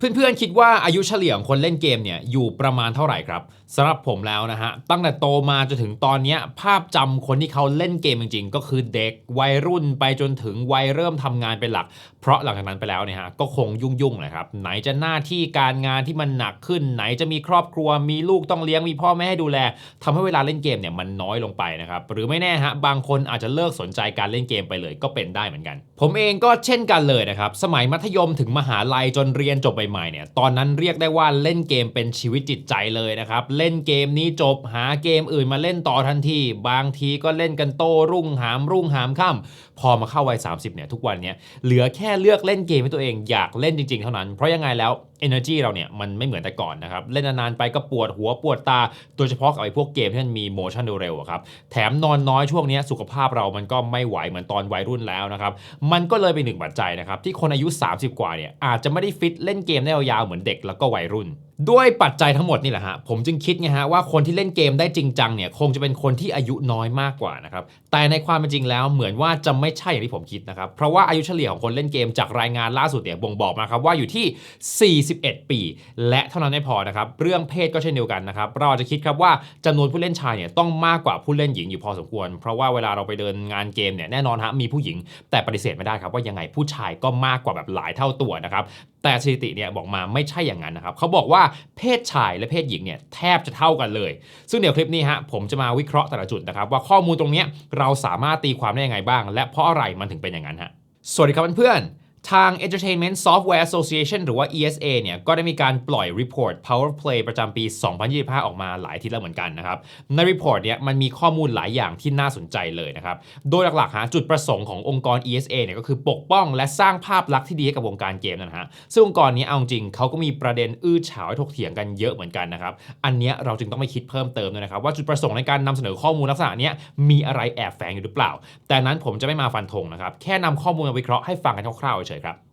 เพื่อนๆคิดว่าอายุเฉลี่ยของคนเล่นเกมเนี่ยอยู่ประมาณเท่าไหร่ครับสำหรับผมแล้วนะฮะตั้งแต่โตมาจนถึงตอนนี้ภาพจำคนที่เขาเล่นเกมจริง ๆ ก็คือเด็กวัยรุ่นไปจนถึงวัยเริ่มทำงานเป็นหลัก เพราะหลังจากนั้นไปแล้วเนี่ยฮะก็คงยุ่งๆนะครับไหนจะหน้าที่การงานที่มันหนักขึ้น ไหนจะมีครอบครัวมีลูกต้องเลี้ยงมีพ่อแม่ให้ดูแลทำให้เวลาเล่นเกมเนี่ยมันน้อยลงไปนะครับหรือไม่แน่ฮะบางคนอาจจะเลิกสนใจการเล่นเกมไปเลยก็เป็นได้เหมือนกัน ผมเองก็เช่นกันเลยนะครับสมัยมัธยมถึงมหาลัยจนเรียนจบใหม่ๆเนี่ยตอนนั้นเรียกได้ว่าเล่นเกมเป็นชีวิตจิตใจเลยนะครับ เล่นเกมนี้จบหาเกมอื่นมาเล่นต่อทันที บางทีก็เล่นกันโต้รุ่งหามรุ่งหามค่ำ พอมาเข้าวัย 30 เนี่ย ทุกวันเนี้ยเหลือแค่เลือกเล่นเกมให้ตัวเองอยากเล่นจริง ๆ เท่านั้น เพราะยังไงแล้ว energy เราเนี่ยมันไม่เหมือนแต่ก่อนนะครับ เล่นนานๆไปก็ปวดหัวปวดตา โดยเฉพาะกับไอ้พวกเกมที่มันมี motion เร็วๆครับ แถมนอนน้อยช่วงนี้สุขภาพเรามันก็ไม่ไหวเหมือนตอนวัยรุ่นแล้วนะครับ มันก็เลยเป็นหนึ่งปัจจัยนะครับที่คนอายุ 30 กว่าเนี่ยอาจจะไม่ได้ฟิตเล่นเกมได้ยาวๆเหมือนเด็กแล้วก็วัยรุ่น ด้วยปัจจัยทั้งหมดนี่แหละฮะ ผมจึงคิดไงฮะว่าคนที่เล่นเกมได้จริงจังเนี่ยคงจะเป็นคนที่อายุน้อยมากกว่านะครับ แต่ในความเป็นจริงแล้วเหมือนว่าจะไม่ใช่อย่างที่ผมคิดนะครับ เพราะว่าอายุเฉลี่ยของคนเล่นเกมจากรายงานล่าสุดเนี่ยบ่งบอกมาครับว่าอยู่ที่ 41 ปี และเท่านั้นไม่พอนะครับ เรื่องเพศก็เช่นเดียวกันนะครับ เราอาจจะคิดครับว่าจำนวนผู้เล่นชายเนี่ยต้องมากกว่าผู้เล่นหญิงอยู่พอสมควร เพราะว่าเวลาเราไปเดินงานเกมเนี่ยแน่นอนฮะมีผู้หญิง แต่ปฏิเสธไม่ได้ครับว่ายังไงผู้ชายก็มากกว่าแบบหลายเท่าตัวนะครับแต่สถิติเนี่ยบอกมาไม่ใช่อย่างนั้นนะครับเขาบอกว่าเพศชายและเพศหญิงเนี่ยแทบจะเท่ากันเลย ซึ่งเดี๋ยวคลิปนี้ฮะผมจะมาวิเคราะห์แต่ละจุดนะครับว่าข้อมูลตรงนี้เราสามารถตีความได้ยังไงบ้าง และเพราะอะไรมันถึงเป็นอย่างนั้นฮะสวัสดีครับเพื่อนๆ ทาง Entertainment Software Association หรือว่า ESA เนี่ย ก็ได้มีการปล่อย report Power Play ประจำปี 2025 ออกมาหลายที่แล้วเหมือนกันนะครับ ใน report เนี่ย มันมีข้อมูลหลายอย่างที่น่าสนใจเลยนะครับ โดยหลักๆฮะจุดประสงค์ขององค์กร ESA เนี่ย ก็คือปกป้องและสร้างภาพลักษณ์ที่ดีให้กับวงการเกมนะฮะ ซึ่งองค์กรนี้เอาจริงเขาก็มีประเด็นอื้อฉาวถกเถียงกันเยอะเหมือนกันนะครับ อันเนี้ยเราจึงต้องไปคิดเพิ่มเติมด้วยนะครับว่าจุดประสงค์ในการนำเสนอข้อมูลลักษณะนี้มีอะไรแอบแฝงอยู่หรือเปล่า แต่นั้นผมจะไม่มาฟันธงนะครับ แค่นำข้อมูลมาวิเคราะห์ให้ฟังกันคร่าวๆเฉยๆครับ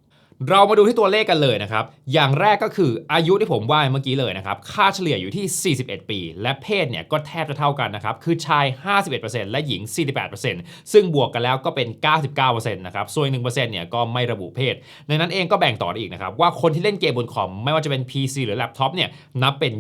เรามาดูที่ตัวเลขกันเลยนะครับ อย่างแรกก็คืออายุที่ผมว่าเมื่อกี้เลยนะครับ ค่าเฉลี่ยอยู่ที่ 41 ปี และเพศเนี่ยก็แทบจะเท่ากันนะครับ คือชาย 51%และหญิง 48%ซึ่งบวกกันแล้วก็เป็น 99%นะครับ ส่วนอีก1%เนี่ยก็ไม่ระบุเพศ ในนั้นเองก็แบ่งต่อได้อีกนะครับ ว่าคนที่เล่นเกมบนคอม ไม่ว่าจะเป็น PC หรือแล็ปท็อปเนี่ยนับเป็น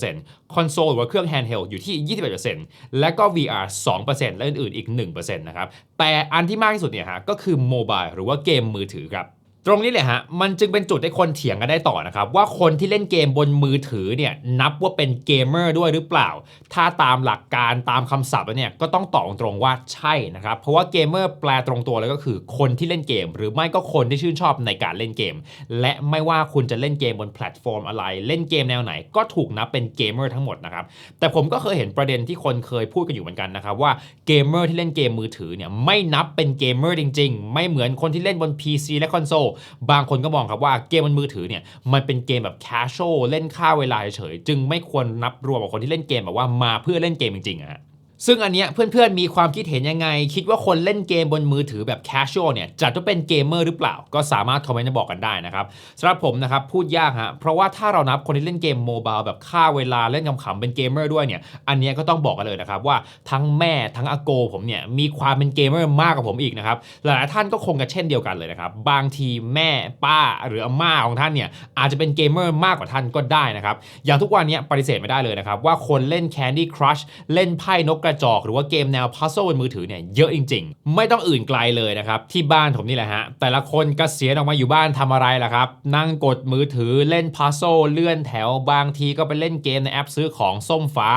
21%คอนโซลหรือว่าเครื่องแฮนด์เฮลอยู่ที่ 21%และก็ VR 2%และอื่นๆอีก 1%นะครับ แต่อันที่มากที่สุดเนี่ยฮะก็คือโมบายหรือว่าเกมมือถือครับ ตรงนี้เลยฮะ มันจึงเป็นจุดให้คนเถียงกันได้ต่อนะครับ ว่าคนที่เล่นเกมบนมือถือเนี่ยนับว่าเป็นเกมเมอร์ด้วยหรือเปล่า ถ้าตามหลักการตามคำศัพท์แล้วเนี่ยก็ต้องตอบตรงว่าใช่นะครับ เพราะว่าเกมเมอร์แปลตรงตัวเลยก็คือ คนที่เล่นเกม หรือไม่ก็คนที่ชื่นชอบในการเล่นเกม และไม่ว่าคุณจะเล่นเกมบนแพลตฟอร์มอะไร เล่นเกมแนวไหน ก็ถูกนับเป็นเกมเมอร์ทั้งหมดนะครับ แต่ผมก็เคยเห็นประเด็นที่คนเคยพูดกันอยู่เหมือนกันนะครับว่าเกมเมอร์ที่เล่นเกมมือถือเนี่ยไม่นับเป็นเกมเมอร์จริง ๆ ไม่เหมือนคนที่เล่นบน PC และคอนโซลบางคนก็มองครับว่าเกมบนมือถือเนี่ยมันเป็นเกมแบบ casual เล่นค่าเวลาเฉยๆจึงไม่ควรนับรวมกับคนที่เล่นเกมแบบว่ามาเพื่อเล่นเกมจริงๆอะ ซึ่งอันเนี้ยเพื่อนๆ มีความคิดเห็นยังไง คิดว่าคนเล่นเกมบนมือถือแบบ casual เนี่ยจัดว่าเป็นเกมเมอร์หรือเปล่า ก็สามารถคอมเมนต์มาบอกกันได้นะครับสำหรับผมนะครับพูดยากฮะเพราะว่าถ้าเรานับคนที่เล่นเกมโมบายแบบฆ่าเวลาเล่นขำๆเป็นเกมเมอร์ด้วยเนี่ยอันเนี้ยก็ต้องบอกกันเลยนะครับว่าทั้งแม่ทั้งอาโกผมเนี่ยมีความเป็นเกมเมอร์มากกว่าผมอีกนะครับหลายท่านก็คงจะเช่นเดียวกันเลยนะครับบางทีแม่ป้าหรืออาม่าของท่านเนี่ยอาจจะเป็นเกมเมอร์มากกว่าท่านก็ได้นะครับอย่างทุกวันนี้ปฏิเสธไม่ได้เลยนะครับว่าคนเล่น Candy Crush เล่นไพ่นกกระจอกหรือว่าเกมแนวพัซซ e บนมือถือเนี่ยเยอะจริง ๆ ไม่ต้องอื่นไกลเลยนะครับ ที่บ้านผมนี่แหละฮะ แต่ละคนกเกษียณออกมาอยู่บ้านทำอะไรล่ะครับ นั่งกดมือถือเล่นพัซซ e เลื่อนแถวบางทีก็ไปเล่นเกมในแอปซื้อของส้มฟ้า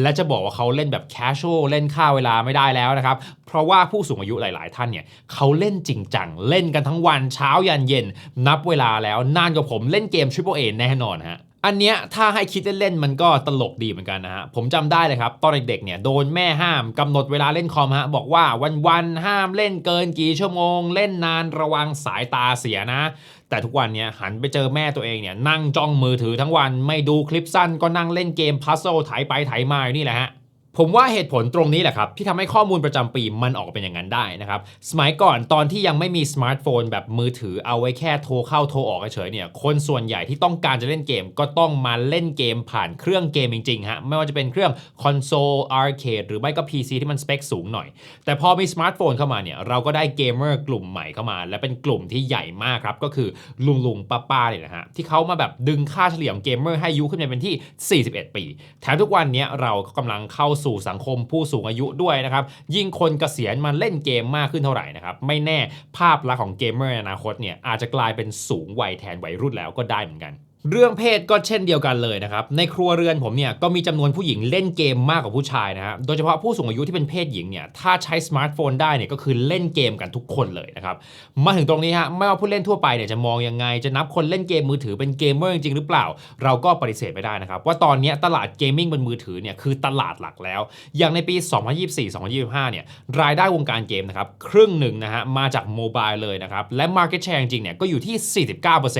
และจะบอกว่าเขาเล่นแบบ casual เล่นค่าเวลาไม่ได้แล้วนะครับเพราะว่าผู้สูงอายุหลาย ๆ ท่านเนี่ยเขาเล่นจริงจังเล่นกันทั้งวันเช้ายันเย็น นับเวลาแล้วนานกว่าผมเล่นเกม Triple A แน่นอนฮะ อันเนี้ยถ้าให้คิดเล่นๆมันก็ตลกดีเหมือนกันนะฮะ ผมจำได้เลยครับ ตอนเด็กๆเนี่ยโดนแม่ห้ามกำหนดเวลาเล่นคอมฮะ บอกว่าวันๆห้ามเล่นเกินกี่ชั่วโมง เล่นนานระวังสายตาเสียนะ แต่ทุกวันเนี่ยหันไปเจอแม่ตัวเองเนี่ยนั่งจ้องมือถือทั้งวัน ไม่ดูคลิปสั้นก็นั่งเล่นเกมพัซโซถ่ายไปถ่ายมาอยู่นี่แหละฮะ ผมว่าเหตุผลตรงนี้แหละครับ ที่ทำให้ข้อมูลประจำปีมันออกเป็นอย่างนั้นได้นะครับ สมัยก่อนตอนที่ยังไม่มีสมาร์ทโฟนแบบมือถือเอาไว้แค่โทรเข้าโทรออกเฉยเนี่ย คนส่วนใหญ่ที่ต้องการจะเล่นเกม ก็ต้องมาเล่นเกมผ่านเครื่องเกมจริงๆฮะไม่ว่าจะเป็นเครื่องคอนโซลอาร์เคดหรือไม่ก็ PC ที่มันสเปคสูงหน่อย แต่พอมีสมาร์ทโฟนเข้ามาเนี่ยเราก็ได้เกมเมอร์กลุ่มใหม่เข้ามา และเป็นกลุ่มที่ใหญ่มากครับก็คือลุงลุงป้าป้าๆเนี่ยนะฮะที่เขามาแบบดึงค่าเฉลี่ยของเกมเมอร์ให้ยุขึ้นไปเป็นที่ 41 ปี แถมทุกวันนี้เราก็กำลังเข้าสู่สังคมผู้สูงอายุด้วยนะครับ ยิ่งคนเกษียณมาเล่นเกมมากขึ้นเท่าไหร่นะครับ ไม่แน่ภาพลักษณ์ของเกมเมอร์ในอนาคตเนี่ยอาจจะกลายเป็นสูงวัยแทนวัยรุ่นแล้วก็ได้เหมือนกัน เรื่องเพศก็เช่นเดียวกันเลยนะครับ ในครัวเรือนผมเนี่ยก็มีจำนวนผู้หญิงเล่นเกมมากกว่าผู้ชายนะครับโดยเฉพาะผู้สูงอายุที่เป็นเพศหญิงเนี่ยถ้าใช้สมาร์ทโฟนได้เนี่ยก็คือเล่นเกมกันทุกคนเลยนะครับ มาถึงตรงนี้ฮะไม่ว่าผู้เล่นทั่วไปเนี่ยจะมองยังไง จะนับคนเล่นเกมมือถือเป็นเกมเมอร์จริงๆหรือเปล่า เราก็ปฏิเสธไม่ได้นะครับว่าตอนนี้ตลาดเกมมิ่งบนมือถือเนี่ยคือตลาดหลักแล้ว อย่างในปี 2024-2025 เนี่ยรายได้วงการเกมนะครับครึ่งหนึ่งนะฮะมาจากโมบายเลยนะครับและ Market Share จริงเนี่ยก็อยู่ที่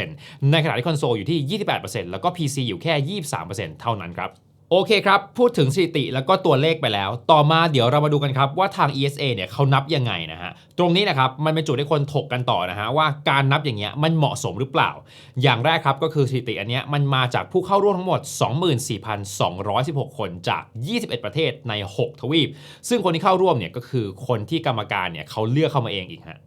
49%ในขณะที่คอนโซลอยู่ที่28%แล้วก็ PC อยู่แค่ 23%เท่านั้นครับโอเคครับ พูดถึงสถิติแล้วก็ตัวเลขไปแล้ว ต่อมาเดี๋ยวเรามาดูกันครับว่าทาง ESA เนี่ยเขานับยังไงนะฮะ ตรงนี้นะครับมันเป็นจุดให้คนถกกันต่อนะฮะว่าการนับอย่างเงี้ยมันเหมาะสมหรือเปล่า อย่างแรกครับก็คือสถิติอันเนี้ยมันมาจากผู้เข้าร่วมทั้งหมด 24,216 คนจาก 21 ประเทศใน 6 ทวีป ซึ่งคนที่เข้าร่วมเนี่ยก็คือคนที่กรรมการเนี่ยเขาเลือกเข้ามาเองอีกฮะ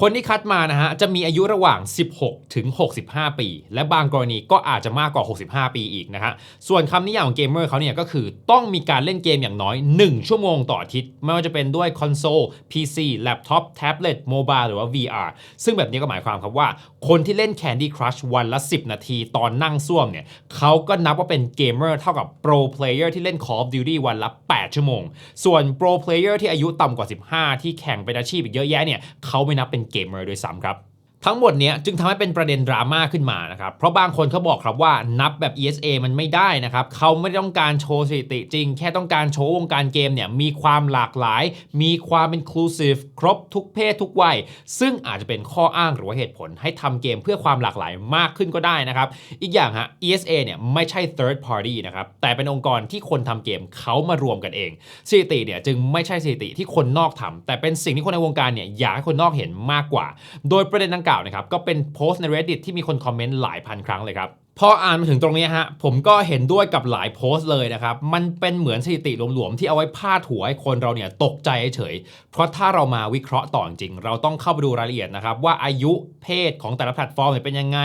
คนที่คัดมานะฮะจะมีอายุระหว่าง 16 ถึง 65 ปี และบางกรณีก็อาจจะมากกว่า 65 ปีอีกนะฮะ ส่วนคำนิยามของเกมเมอร์เขาเนี่ยก็คือต้องมีการเล่นเกมอย่างน้อย 1 ชั่วโมงต่ออาทิตย์ ไม่ว่าจะเป็นด้วยคอนโซล PC แล็ปท็อปแท็บเล็ตโมบายหรือว่า VR ซึ่งแบบนี้ก็หมายความครับว่า คนที่เล่น Candy Crush วันละ 10 นาที ตอนนั่งซ่วมเนี่ยเขาก็นับว่าเป็นเกมเมอร์เท่ากับโปรเพลเยอร์ที่เล่น Call of Duty วันละ 8 ชั่วโมง ส่วนโปรเพลเยอร์ที่อายุต่ำกว่า 15 ที่แข่งเป็นอาชีพอีกเยอะแยะเนี่ยเขาไม่นับเป็นเกมเมอร์ด้วยซ้ำครับ ทั้งหมดเนี้ยจึงทำให้เป็นประเด็นดราม่าขึ้นมานะครับ เพราะบางคนเขาบอกครับว่านับแบบ ESA มันไม่ได้นะครับ เขาไม่ต้องการโชว์สถิติจริง แค่ต้องการโชว์วงการเกมเนี่ยมีความหลากหลาย มีความ inclusive ครบทุกเพศทุกวัย ซึ่งอาจจะเป็นข้ออ้างหรือว่าเหตุผลให้ทำเกมเพื่อความหลากหลายมากขึ้นก็ได้นะครับ อีกอย่างฮะ ESA เนี่ยไม่ใช่ third party นะครับ แต่เป็นองค์กรที่คนทำเกมเขามารวมกันเองสถิติเนี่ยจึงไม่ใช่สถิติที่คนนอกทำแต่เป็นสิ่งที่คนในวงการเนี่ยอยากให้คนนอกเห็นมากกว่า โดยประเด็นดังกล่าวนะครับก็เป็นโพสต์ใน reddit ที่มีคนคอมเมนต์หลายพันครั้งเลยครับ พออ่านมาถึงตรงนี้ฮะผมก็เห็นด้วยกับหลายโพสต์เลยนะครับ มันเป็นเหมือนสถิติหลวมๆ ที่เอาไว้พาดหัวให้คนเราเนี่ยตกใจเฉย เพราะถ้าเรามาวิเคราะห์ต่อจริง เราต้องเข้าไปดูรายละเอียดนะครับ ว่าอายุเพศของแต่ละแพลตฟอร์มเป็นยังไง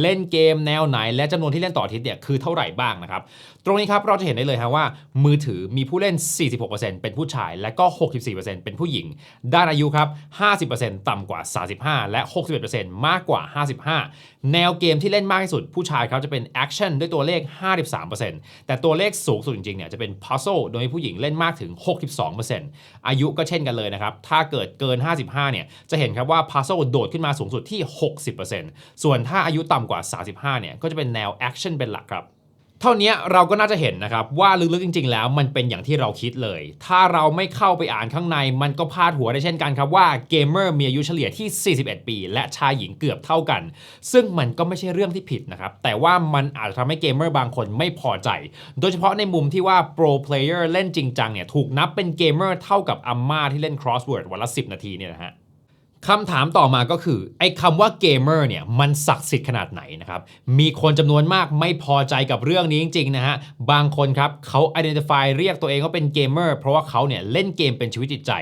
เล่นเกมแนวไหน และจำนวนที่เล่นต่ออาทิตย์เนี่ยคือเท่าไหร่บ้างนะครับ ตรงนี้ครับเราจะเห็นได้เลยฮะว่า มือถือมีผู้เล่น 46%เป็นผู้ชาย และก็ 64%เป็นผู้หญิง ด้านอายุครับ 50%ต่ำกว่า 35 และ 61%มากกว่า 55 แนวเกมที่เล่นมากที่สุดผู้ชายครับจะเป็นแอคชั่นด้วยตัวเลข 53%แต่ตัวเลขสูงสุดจริงๆเนี่ยจะเป็น puzzle โดยผู้หญิงเล่นมากถึง 62%อายุก็เช่นกันเลยนะครับ ถ้าเกิดเกิน 55เนี่ยจะเห็นครับว่า puzzle โดดขึ้นมาสูงสุดที่ 60%ส่วนถ้าอายุต่ำกว่า 35เนี่ยก็จะเป็นแนวแอคชั่นเป็นหลักครับ เท่านี้เราก็น่าจะเห็นนะครับว่าลึกๆจริง ๆ แล้วมันเป็นอย่างที่เราคิดเลย ถ้าเราไม่เข้าไปอ่านข้างใน มันก็พาดหัวได้เช่นกันครับว่าเกมเมอร์มีอายุเฉลี่ยที่ 41 ปี และชายหญิงเกือบเท่ากัน ซึ่งมันก็ไม่ใช่เรื่องที่ผิดนะครับแต่ว่ามันอาจจะทำให้เกมเมอร์บางคนไม่พอใจ โดยเฉพาะในมุมที่ว่าโปรเพลเยอร์เล่นจริงจังเนี่ยถูกนับเป็นเกมเมอร์เท่ากับอัมมาที่เล่น crossword วันละ 10 นาทีเนี่ยนะฮะ คำถามต่อมาก็คือไอ้คำว่าเกมเมอร์เนี่ยมันศักดิ์สิทธิ์ขนาดไหนนะครับมีคนจำนวนมากไม่พอใจกับเรื่องนี้จริงๆนะฮะบางคนครับเขา identify เรียกตัวเองว่าเป็นเกมเมอร์เพราะว่าเขาเนี่ยเล่นเกมเป็นชีวิตจิตใจ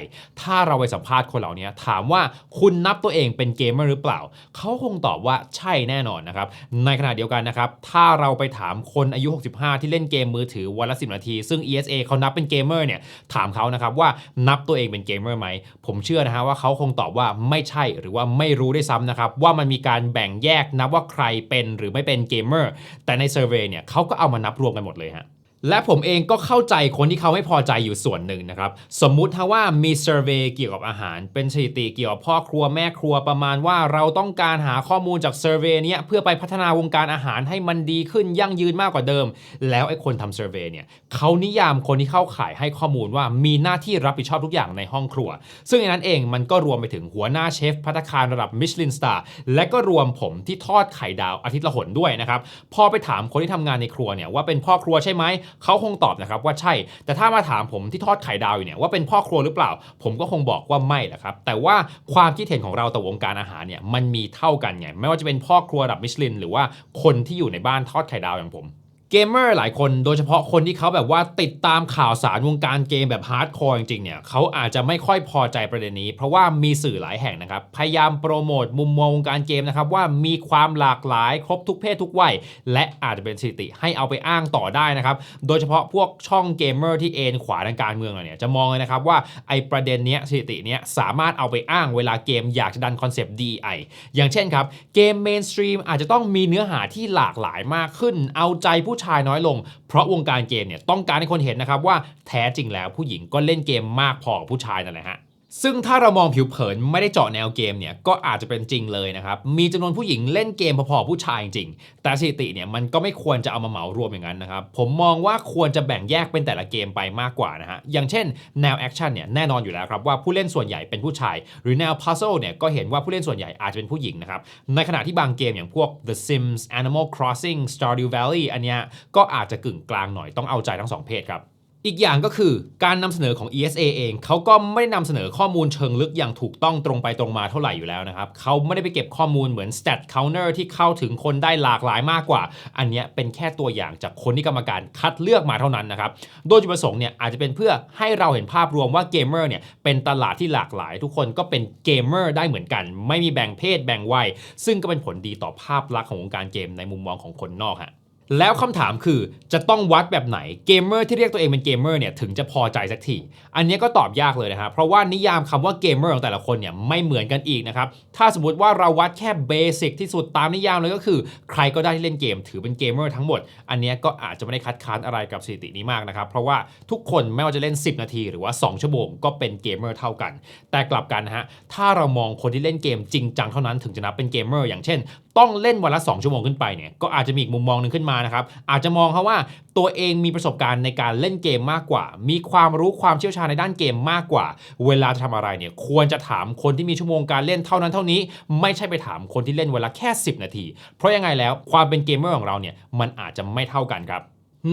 ถ้าเราไปสัมภาษณ์คนเหล่านี้ถามว่าคุณนับตัวเองเป็นเกมเมอร์หรือเปล่า เขาคงตอบว่าใช่แน่นอนนะครับในขณะเดียวกันนะครับถ้าเราไปถามคนอายุ 65 ที่เล่นเกมมือถือวันละ 10 นาที ซึ่ง ESA เขานับเป็นเกมเมอร์เนี่ยถามเขานะครับว่านับตัวเองเป็นเกมเมอร์ไหมผมเชื่อนะฮะว่าเขาคงตอบว่าไม่ใช่หรือว่าไม่รู้ได้วยซ้ำนะครับ ว่ามันมีการแบ่งแยกนับว่าใครเป็นหรือไม่เป็นเกมเมอร์แต่ในเซอร์เวยเนี่ยเขาก็เอามานับรวมกันหมดเลยฮะ และผมเองก็เข้าใจคนที่เขาไม่พอใจอยู่ส่วนหนึ่งนะครับ สมมุติถ้าว่ามีเซอร์เวยเกี่ยวกับอาหาร เป็นสถิติเกี่ยวกับพ่อครัวแม่ครัวประมาณว่าเราต้องการหาข้อมูลจากเซอร์เวยเนี้ยเพื่อไปพัฒนาวงการอาหารให้มันดีขึ้นยั่งยืนมากกว่าเดิม แล้วไอ้คนทำเซอร์เวยเนี่ยเขานิยามคนที่เข้าข่ายให้ข้อมูลว่ามีหน้าที่รับผิดชอบทุกอย่างในห้องครัว ซึ่งในนั้นเองมันก็รวมไปถึงหัวหน้าเชฟพัตตาคารระดับมิชลินสตาร์และก็รวมผมที่ทอดไข่ดาวอาทิตย์ละหนด้วยนะครับพอไปถามคนที่ทำงานในครัวเนี่ยว่าเป็นพ่อครัวใช่ไหมเขาคงตอบนะครับว่าใช่ แต่ถ้ามาถามผมที่ทอดไข่ดาวอยู่เนี่ยว่าเป็นพ่อครัวหรือเปล่า ผมก็คงบอกว่าไม่แหละครับ แต่ว่าความคิดเห็นของเราต่อวงการอาหารเนี่ยมันมีเท่ากันไงไม่ว่าจะเป็นพ่อครัวระดับมิชลิน หรือว่าคนที่อยู่ในบ้านทอดไข่ดาวอย่างผม เกมเมอร์หลายคนโดยเฉพาะคนที่เขาแบบว่าติดตามข่าวสารวงการเกมแบบฮาร์ดคอร์จริงๆเนี่ยเขาอาจจะไม่ค่อยพอใจประเด็นนี้ เพราะว่ามีสื่อหลายแห่งนะครับ พยายามโปรโมทมุมมองวงการเกมนะครับว่ามีความหลากหลายครบทุกเพศทุกวัยและอาจจะเป็นสถิติให้เอาไปอ้างต่อได้นะครับ โดยเฉพาะพวกช่องเกมเมอร์ที่เอนขวาทางการเมืองเนี่ยจะมองเลยนะครับว่าไอประเด็นเนี้ยสถิติเนี้ยสามารถเอาไปอ้างเวลาเกมอยากจะดันคอนเซปต์ DEI อย่างเช่นครับเกมเมนสตรีมอาจจะต้องมีเนื้อหาที่หลากหลายมากขึ้น เอาใจผู้ชายน้อยลง เพราะวงการเกมเนี่ยต้องการให้คนเห็นนะครับว่าแท้จริงแล้วผู้หญิงก็เล่นเกมมากพอกับผู้ชายนั่นแหละฮะ ซึ่งถ้าเรามองผิวเผินไม่ได้เจาะแนวเกมเนี่ยก็อาจจะเป็นจริงเลยนะครับ มีจำนวนผู้หญิงเล่นเกมพอๆผู้ชายจริง แต่สถิติเนี่ยมันก็ไม่ควรจะเอามาเหมารวมอย่างนั้นนะครับ ผมมองว่าควรจะแบ่งแยกเป็นแต่ละเกมไปมากกว่านะฮะ อย่างเช่นแนวแอคชั่นเนี่ยแน่นอนอยู่แล้วครับว่าผู้เล่นส่วนใหญ่เป็นผู้ชาย หรือแนวพัซ z ซเนี่ยก็เห็นว่าผู้เล่นส่วนใหญ่อาจจะเป็นผู้หญิงนะครับ ในขณะที่บางเกมอย่างพวก The Sims Animal Crossing Stardew Valley อันเนี้ยก็อาจจะกึ่งกลางหน่อยต้องเอาใจทั้งสองเพศครับ อีกอย่างก็คือการนำเสนอของ ESA เองเขาก็ไม่ได้นำเสนอข้อมูลเชิงลึกอย่างถูกต้องตรงไปตรงมาเท่าไหร่อยู่แล้วนะครับเขาไม่ได้ไปเก็บข้อมูลเหมือน stat counter ที่เข้าถึงคนได้หลากหลายมากกว่า อันนี้เป็นแค่ตัวอย่างจากคนที่กรรมการคัดเลือกมาเท่านั้นนะครับ โดยจุดประสงค์เนี่ยอาจจะเป็นเพื่อให้เราเห็นภาพรวมว่าเกมเมอร์เนี่ยเป็นตลาดที่หลากหลาย ทุกคนก็เป็นเกมเมอร์ได้เหมือนกัน ไม่มีแบ่งเพศแบ่งวัยซึ่งก็เป็นผลดีต่อภาพลักษณ์ของวงการเกมในมุมมองของคนนอกฮะ แล้วคำถามคือจะต้องวัดแบบไหนเกมเมอร์ที่เรียกตัวเองเป็นเกมเมอร์เนี่ยถึงจะพอใจสักทีอันนี้ก็ตอบยากเลยนะครับเพราะว่านิยามคำว่าเกมเมอร์ของแต่ละคนเนี่ยไม่เหมือนกันอีกนะครับถ้าสมมติว่าเราวัดแค่เบสิกที่สุดตามนิยามเลยก็คือ ใครก็ได้ที่เล่นเกม ถือเป็นเกมเมอร์ทั้งหมด อันนี้ก็อาจจะไม่ได้คัดค้านอะไรกับสถิตินี้มากนะครับเพราะว่าทุกคนไม่ว่าจะเล่น 10 นาที หรือว่า 2 ชั่วโมงก็เป็นเกมเมอร์เท่ากัน แต่กลับกันนะฮะถ้าเรามองคนที่เล่นเกมจริงจังเท่านั้นถึงจะนับเป็นเกมเมอร์อย่างเช่น ต้องเล่นวันละ 2 ชั่วโมงขึ้นไปเนี่ยก็อาจจะมีอีกมุมมองนึงขึ้นมานะครับอาจจะมองเขาว่าตัวเองมีประสบการณ์ในการเล่นเกมมากกว่า มีความรู้ความเชี่ยวชาญในด้านเกมมากกว่า เวลาจะทำอะไรเนี่ยควรจะถามคนที่มีชั่วโมงการเล่นเท่านั้นเท่านี้ ไม่ใช่ไปถามคนที่เล่นเวลาแค่ 10 นาที เพราะยังไงแล้วความเป็นเกมเมอร์ของเราเนี่ยมันอาจจะไม่เท่ากันครับ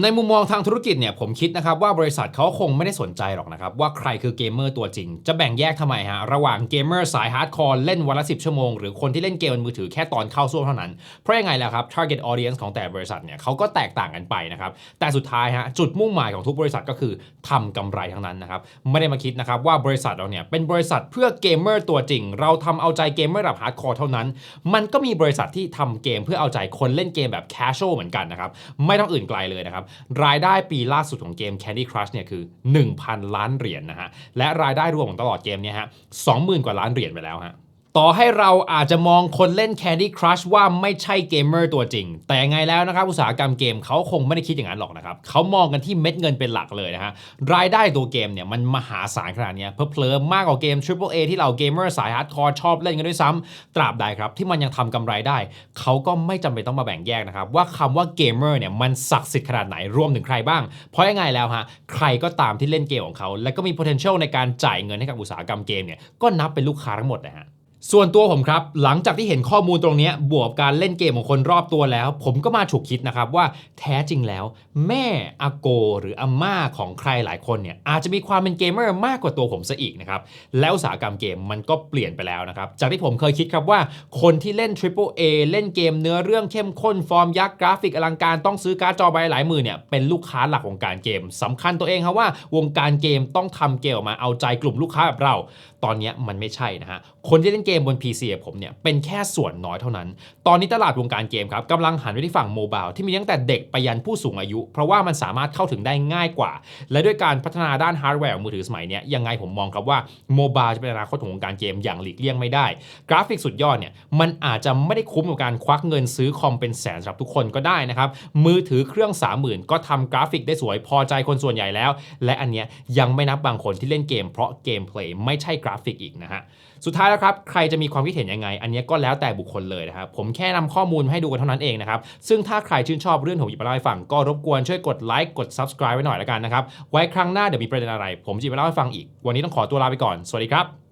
ในมุมมองทางธุรกิจเนี่ยผมคิดนะครับว่าบริษัทเขาคงไม่ได้สนใจหรอกนะครับ ว่าใครคือเกมเมอร์ตัวจริง จะแบ่งแยกทำไมฮะ ระหว่างเกมเมอร์สายฮาร์ดคอร์เล่นวันละ 10 ชั่วโมง หรือคนที่เล่นเกมบนมือถือแค่ตอนเข้าซ่วมเท่านั้น เพราะยังไงแล้วครับ target audience ของแต่บริษัทเนี่ยเขาก็แตกต่างกันไปนะครับ แต่สุดท้ายฮะจุดมุ่งหมายของทุกบริษัทก็คือทำกำไรทั้งนั้นนะครับไม่ได้มาคิดนะครับว่าบริษัทเราเนี่ยเป็นบริษัทเพื่อเกมเมอร์ตัวจริง เราทำเอาใจเกมเมอร์ระดับฮาร์ดคอร์เท่านั้น มันก็มีบริษัทที่ทำเกมเพื่อเอาใจคนเล่นเกมแบบ casual เหมือนกันนะครับไม่ต้องอื่นไกลเลยนะครับรายได้ปีล่าสุดของเกม Candy Crush เนี่ยคือ 1,000 ล้านเหรียญนนะฮะและรายได้รวมของตลอดเกมเนี่ยฮะ20,000 กว่าล้านเหรียญไปแล้วฮะ ต่อให้เราอาจจะมองคนเล่น Candy Crush ว่าไม่ใช่เกมเมอร์ตัวจริง แต่ยังไงแล้วนะครับ อุตสาหกรรมเกมเขาคงไม่ได้คิดอย่างนั้นหรอกนะครับเขามองกันที่เม็ดเงินเป็นหลักเลยนะฮะรายได้ตัวเกมเนี่ยมันมหาศาลขนาดนี้ยเพลิมมากกว่าเกม Triple A ที่เราเกมเมอร์สายฮาร์ดคอร์ชอบเล่นกันด้วยซ้ำตราบใดครับ ที่มันยังทำกำไรได้ เขาก็ไม่จำเป็นต้องมาแบ่งแยกนะครับว่าคำว่าเกมเมอร์เนี่ยมันศักดิ์สิทธิ์ขนาดไหนรวมถึงใครบ้าง เพราะยังไงแล้วฮะใครก็ตามที่เล่นเกมของเขา และก็มี potential ในการจ่ายเงินให้กับอุตสาหกรรมเกมเนี่ยก็นับเป็นลูกค้าทั้งหมดนะฮะ ส่วนตัวผมครับ หลังจากที่เห็นข้อมูลตรงนี้บวกการเล่นเกมของคนรอบตัวแล้ว ผมก็มาฉุกคิดนะครับว่าแท้จริงแล้ว แม่อาโก หรืออาม่าของใครหลายคนเนี่ยอาจจะมีความเป็นเกมเมอร์มากกว่าตัวผมซะอีกนะครับ แล้วอุตสาหกรรมเกมมันก็เปลี่ยนไปแล้วนะครับ จากที่ผมเคยคิดครับว่า คนที่เล่น Triple A เล่นเกมเนื้อเรื่องเข้มข้นฟอร์มยักษ์กราฟิกอลังการต้องซื้อการ์ดจอใบหลายหมื่นเนี่ยเป็นลูกค้าหลักของการเกมสำคัญตัวเองครับว่าวงการเกมต้องทำเกมออกมาเอาใจกลุ่มลูกค้าแบบเรา ตอนนี้มันไม่ใช่นะฮะคนที่เล่นเกมมบน PC องผมเนี่ยเป็นแค่ส่วนน้อยเท่านั้น ตอนนี้ตลาดวงการเกมครับกำลังหันไปที่ฝั่งโมบายที่มีตั้งแต่เด็กไปยันผู้สูงอายุ เพราะว่ามันสามารถเข้าถึงได้ง่ายกว่า และด้วยการพัฒนาด้านฮาร์ดแวร์ของมือถือสมัยนี้ยังไงผมมองครับว่าโมบายจะเป็นอนาคตของวงการเกมอย่างหลีกเลี่ยงไม่ได้ กราฟิกสุดยอดเนี่ยมันอาจจะไม่ได้คุ้มกับการควักเงินซื้อคอมเป็นแสนสำหรับทุกคนก็ได้นะครับมือถือเครื่อง 30,000 ก็ทำกราฟิกได้สวยพอใจคนส่วนใหญ่แล้ว และอันเนี้ยยังไม่นับบางคนที่เล่นเกมเพราะเกมเพลย์ไม่ใช่กราฟิกอีกนะฮะสุดท้ายแล้วครับใครจะมีความคิดเห็นยังไง อันนี้ก็แล้วแต่บุคคลเลยนะครับผมแค่นำข้อมูลมาให้ดูกันเท่านั้นเองนะครับซึ่งถ้าใครชื่นชอบเรื่องของหยิบมาเล่าให้ฟังก็รบกวนช่วยกดไลค์กด subscribe ไว้หน่อยแล้วกันนะครับไว้ครั้งหน้าเดี๋ยวมีประเด็นอะไร ผมจะมาเล่าให้ฟังอีก วันนี้ต้องขอตัวลาไปก่อนสวัสดีครับ